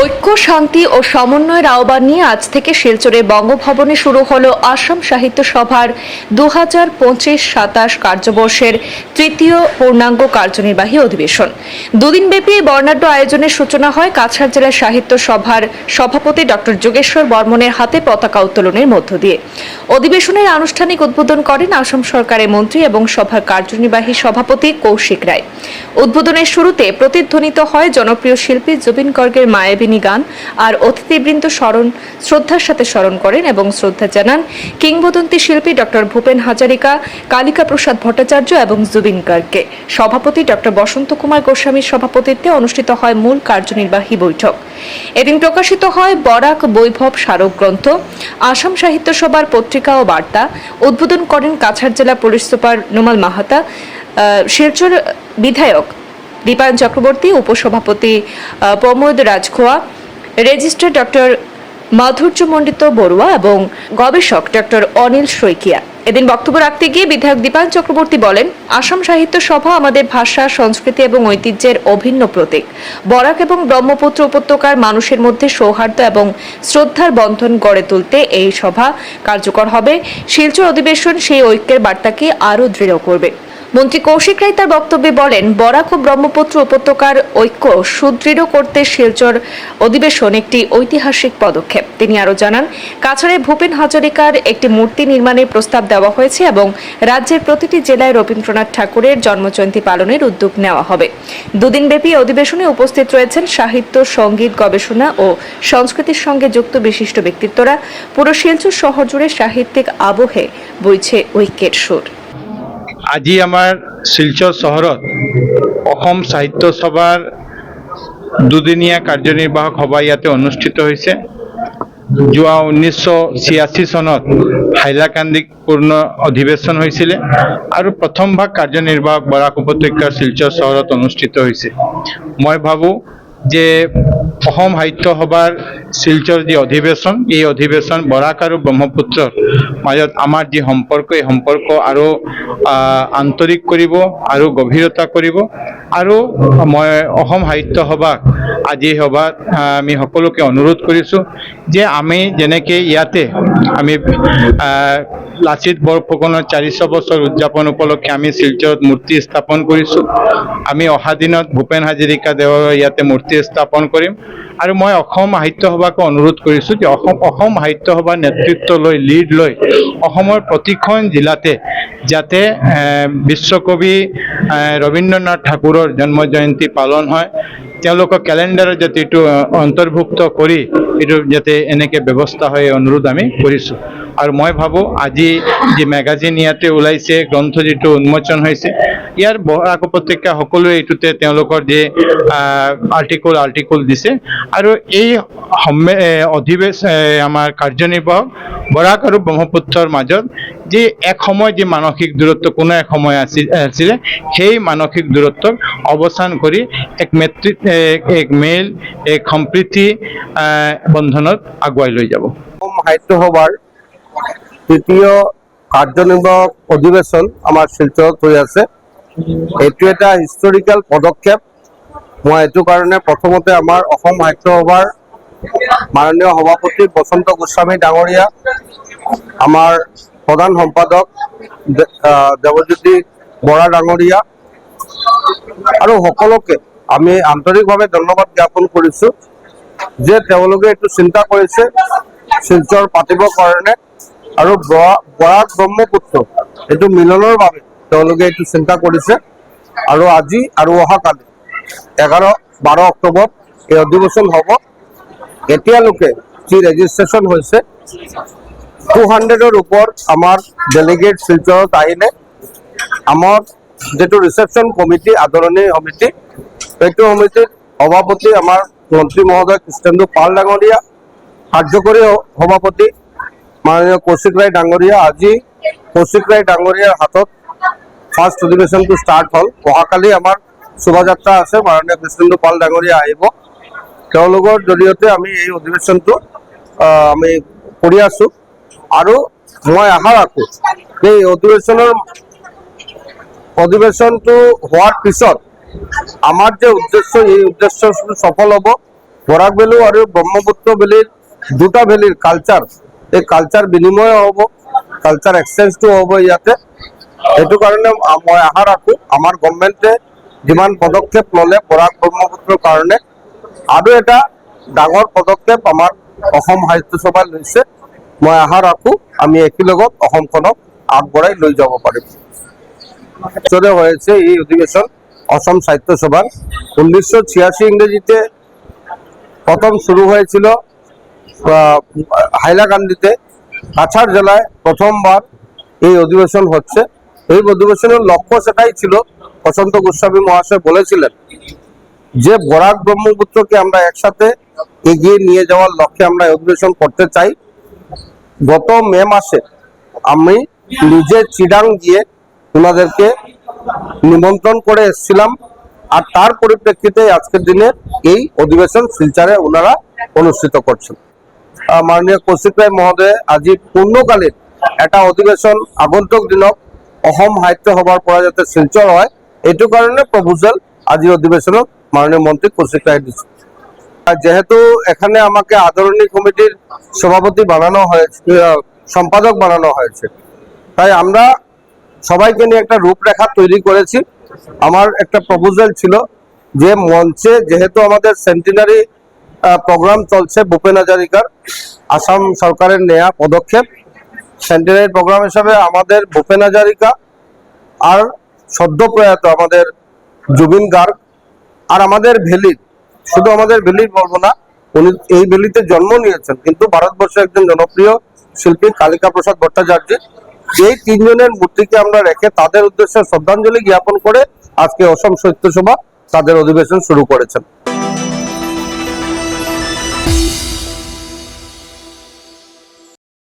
ঐক্য শান্তি ও সমন্বয়ের আহ্বান নিয়ে আজ থেকে শিলচরে বঙ্গভবনে শুরু হল আসাম সাহিত্য সভার দু হাজার পঁচিশ সাতাশ কার্যবর্ষের তৃতীয় পূর্ণাঙ্গ কার্যনির্বাহী অধিবেশন। দুদিনব্যাপী এই বর্ণাঢ্য আয়োজনের সূচনা হয় কাছাড় জেলা সাহিত্য সভার সভাপতি ডক্টর যোগেশ্বর বর্মনের হাতে পতাকা উত্তোলনের মধ্য দিয়ে। অধিবেশনের আনুষ্ঠানিক উদ্বোধন করেন আসাম সরকারের মন্ত্রী এবং সভার কার্যনির্বাহী সভাপতি কৌশিক রায়। উদ্বোধনের শুরুতে প্রতিধ্বনিত হয় জনপ্রিয় শিল্পী জুবিন গর্গের মায়াবিনী গান আর অতিথিবৃন্দ স্মরণ, শ্রদ্ধার সাথে স্মরণ করেন এবং শ্রদ্ধা জানান। কিংবদন্তি শিল্পী ডক্টর ভূপেন হাজারিকা, কালিকা প্রসাদ ভট্টাচার্য এবং জুবিন গার্গকে। সভাপতি ডক্টর বসন্ত কুমার গোস্বামীর সভাপতিত্বে অনুষ্ঠিত হয় মূল কার্যনির্বাহী বৈঠক। এদিন প্রকাশিত হয় বরাক বৈভব স্মারক গ্রন্থ। আসাম সাহিত্য সভার পত্রিকা ও বার্তা। উদ্বোধন করেন কাছাড় জেলা পুলিশ সুপার নোমাল মাহাতা। শিলচর বিধায়ক দীপায়ন চক্রবর্তী, উপসভাপতি প্রমোদ রাজখোয়া। রেজিস্ট্রার ডক্টর মাধুর্যমণ্ডিত বড়ুয়া এবং গবেষক ডক্টর অনিল শইকিয়া। এদিন বক্তব্য রাখতে গিয়ে বিধায়ক দীপায়ন চক্রবর্তী বলেন, আসাম সাহিত্য সভা আমাদের ভাষা, সংস্কৃতি এবং ঐতিহ্যের অভিন্ন প্রতীক। বরাক এবং ব্রহ্মপুত্র উপত্যকার মানুষের মধ্যে সৌহার্দ্য এবং শ্রদ্ধার বন্ধন গড়ে তুলতে এই সভা কার্যকর হবে। শিলচর অধিবেশন সেই ঐক্যের বার্তাকে আরও দৃঢ় করবে। মন্ত্রী কৌশিক রায় তার বক্তব্যে বলেন, বরাক ও ব্রহ্মপুত্র উপত্যকার ঐক্য সুদৃঢ় করতে শিলচর অধিবেশন একটি ঐতিহাসিক পদক্ষেপ। তিনি আরও জানান, কাছাড়ে ভূপেন হাজারিকার একটি মূর্তি নির্মাণের প্রস্তাব দেওয়া হয়েছে এবং রাজ্যের প্রতিটি জেলায় রবীন্দ্রনাথ ঠাকুরের জন্মজয়ন্তী পালনের উদ্যোগ নেওয়া হবে। দুদিনব্যাপী অধিবেশনে উপস্থিত রয়েছেন সাহিত্য, সংগীত, গবেষণা ও সংস্কৃতির সঙ্গে যুক্ত বিশিষ্ট ব্যক্তিত্বরা। পুরো শিলচর শহর জুড়ে সাহিত্যিক আবহে বইছে ঐক্যের সুর। আজি আমাৰ শিলচৰ চহৰত অসম সাহিত্য সভাৰ দুদিনীয়া কাৰ্যনিৰ্বাহক সভা ইয়াতে অনুষ্ঠিত হৈছে। যোৱা ঊনৈছশ ছিয়াশী চনত হাইলাকান্দিক পূৰ্ণ অধিৱেশন হৈছিলে আৰু প্ৰথম ভাগ কাৰ্যনিৰ্বাহক বৰাক উপত্যকাৰ শিলচৰ চহৰত অনুষ্ঠিত হৈছে। মই ভাবোঁ যে অসম সাহিত্য সভাৰ শিলচৰ যি অধিৱেশন, এই অধিৱেশন বৰাক আৰু ব্ৰহ্মপুত্ৰৰ মাজত আমাৰ যি সম্পৰ্ক, এই সম্পৰ্ক আৰু আন্তৰিক কৰিব আৰু গভীৰতা কৰিব। আৰু মই অসম সাহিত্য সভাক আজি সভাত আমি সকলোকে অনুৰোধ কৰিছোঁ যে আমি যেনেকৈ ইয়াতে আমি লাচিত বৰফুকনৰ চাৰিশ বছৰ উদযাপন উপলক্ষে আমি শিলচৰত মূৰ্তি স্থাপন কৰিছোঁ। আমি অহা দিনত ভূপেন হাজৰিকা দেৱৰ ইয়াতে মূৰ্তি স্থাপন কৰিম। আৰু মই অসম সাহিত্য সভাকো অনুৰোধ কৰিছোঁ যে অসম অসম সাহিত্য সভাৰ নেতৃত্ব লৈ লিড লৈ অসমৰ প্ৰতিখন জিলাতে যাতে বিশ্বকবি রবীন্দ্রনাথ ৰবীন্দ্ৰনাথ ঠাকুৰৰ জন্ম জয়ন্তী পালন হয়। তেওঁলোকৰ কেলেণ্ডাৰত যাতে এইটো অন্তৰ্ভুক্ত কৰি এইটো যাতে এনেকৈ ব্যৱস্থা হয় অনুৰোধ আমি কৰিছোঁ। আৰু মই ভাবোঁ, আজি যি মেগাজিন ইয়াতে ওলাইছে, গ্ৰন্থ যিটো উন্মোচন হৈছে ইয়াৰ বৰাক উপত্যকা সকলোৱে এইটোতে তেওঁলোকৰ যি আৰ্টিকল আৰ্টিকল দিছে। আৰু এই অধিৱেশ আমাৰ কাৰ্যনিৰ্বাহক বৰাক আৰু ব্ৰহ্মপুত্ৰৰ মাজত যি এক সময় যি মানসিক দূৰত্ব, কোনো এক সময় আছিল, আছিলে, সেই মানসিক দূৰত্বক অৱসান কৰি এক মেতৃ এক- মেল এক সম্প্ৰীতি বন্ধনত আগুৱাই লৈ যাব। সাহিত্য সভাৰ তৃতীয় কাৰ্যনিৰ্বাহক অধিৱেশন আমাৰ শিলচৰত হৈ আছে। এইটো এটা হিষ্টৰিকেল পদক্ষেপ। মই এইটো কাৰণে প্ৰথমতে আমাৰ অসম সাহিত্য মাননীয় সভাপতি বসন্ত গোস্বামী ডাঙৰীয়া, আমাৰ প্ৰধান সম্পাদক দেৱজ্যোতি বৰা ডাঙৰীয়া আৰু সকলোকে আমি আন্তৰিকভাৱে ধন্যবাদ জ্ঞাপন কৰিছোঁ যে তেওঁলোকে এইটো চিন্তা কৰিছে, শিলচৰ পাতিবৰ কাৰণে আৰু বৰা- বৰাক ব্ৰহ্মপুত্ৰ, এইটো মিলনৰ বাবে। তেওঁলোকে এইটো চিন্তা কৰিছে আৰু আজি আৰু অহাকালি এঘাৰ, বাৰ অক্টোবৰত এই অধিৱেশন হ'ব। এতিয়ালৈকে যি ৰেজিষ্ট্ৰেশ্যন হৈছে টু হাণ্ড্ৰেডৰ ওপৰত আমাৰ ডেলিগেট শিলচৰত আহিলে। আমাৰ যিটো ৰিচেপশ্যন কমিটি আদৰণি সমিতি, সেইটো সমিতিৰ সভাপতি আমাৰ মন্ত্ৰী মহোদয় কৃষ্ণেন্দু পাল ডাঙৰীয়া, কাৰ্যকৰী সভাপতি মাননীয় কৌশিক ৰায় ডাঙৰীয়া। আজি কৌশিক ৰায় ডাঙৰীয়াৰ হাতত ফাৰ্ষ্ট অধিৱেশনটো ষ্টাৰ্ট হ'ল। অহাকালি আমাৰ শোভাযাত্ৰা আছে, মাননীয় কৃষ্ণেন্দু পাল ডাঙৰীয়া আহিব। তেওঁলোকৰ জৰিয়তে আমি এই অধিৱেশনটো আমি কৰি আছোঁ। আৰু মই আশা ৰাখোঁ, এই অধিৱেশনৰ অধিৱেশনটো হোৱাৰ পিছত আমাৰ যে উদ্দেশ্য, এই উদ্দেশ্যটো সফল হ'ব বরাক ভ্যালি আৰু ব্ৰহ্মপুত্ৰ ভ্যালিৰ দুটা ভ্যালিৰ কালচাৰ এই কালচাৰ বিনিময় হ'ব কালচাৰ এক্সচেঞ্জটো হ'ব ইয়াতে। সেইটো কাৰণে মই আশা ৰাখোঁ আমাৰ গভৰ্ণমেণ্টে যিমান পদক্ষেপ ল'লে বৰাক ব্ৰহ্মপুত্ৰৰ কাৰণে, আৰু এটা ডাঙৰ পদক্ষেপ আমাৰ অসম সাহিত্য সভাই লৈছে, মই আশা ৰাখোঁ আমি একেলগত অসমখনক আগবঢ়াই লৈ যাব পাৰিম। বছরে হয়েছে এই অধিবেশন অসম সাহিত্য সভার উনিশশো ছিয়াশি ইংরেজিতে প্রথম শুরু হয়েছিল হাইলাকান্দিতে কাছাড় জেলায় প্রথমবার এই অধিবেশন হচ্ছে। এই অধিবেশনের লক্ষ্য সেটাই ছিল, বসন্ত গোস্বামী মহাশয় বলেছিলেন যে বরাক ব্রহ্মপুত্রকে আমরা একসাথে এগিয়ে নিয়ে যাওয়ার লক্ষ্যে আমরা অধিবেশন করতে চাই। গত মে মাসে আমি নিজে চিডাং গিয়ে ওনাদেরকে নিমন্ত্রণ করে এসেছিলাম আর তার পরিপ্রেক্ষিতে আজকের দিনে এই অধিবেশন শিলচারে ওনারা অনুষ্ঠিত করছেন। মাননীয় কৌশিক রায় মহোদয়, আজি পূর্ণকালীন একটা অধিবেশন, আগন্তুক দিনক অসম সাহিত্য সভাৰ পৰা যাতে শিলচৰ হয়, এইটো কাৰণে প্ৰপোজাল আজি অধিবেশনত মাননীয় মন্ত্রী কৌশিক রায় দিচ্ছে যেহেতু এখানে আমাকে আদরণী কমিটির সভাপতি বানানো হয়েছে সম্পাদক বানানো হয়েছে তাই আমরা সবাইকে নিয়ে একটা রূপরেখা তৈরি করেছি। আমার একটা প্রপোজাল ছিল, যে মঞ্চে যেহেতু আমাদের সেন্টিনারি প্রোগ্রাম চলছে ভূপেন হাজারিকার, আসাম সরকারের নেয়া পদক্ষেপ সেন্টিনারি প্রোগ্রাম হিসাবে আমাদের ভূপেন হাজারিকা আর সদ্য প্রয়াত আমাদের জুবিন গার্গ আর আমাদের ভ্যালি শুধু আমাদের ভ্যালি বলব না, উনি এই ভ্যালিতে জন্ম নিয়েছেন, কিন্তু ভারতবর্ষের একজন জনপ্রিয় শিল্পী কালিকা প্রসাদ ভট্টাচার্য। এই তিনজনের মূর্তিকে আমরা রেখে তাদের উদ্দেশ্যে শ্রদ্ধাঞ্জলি জ্ঞাপন করে আজকে অসম সাহিত্য সভা তাদের অধিবেশন শুরু করেছেন।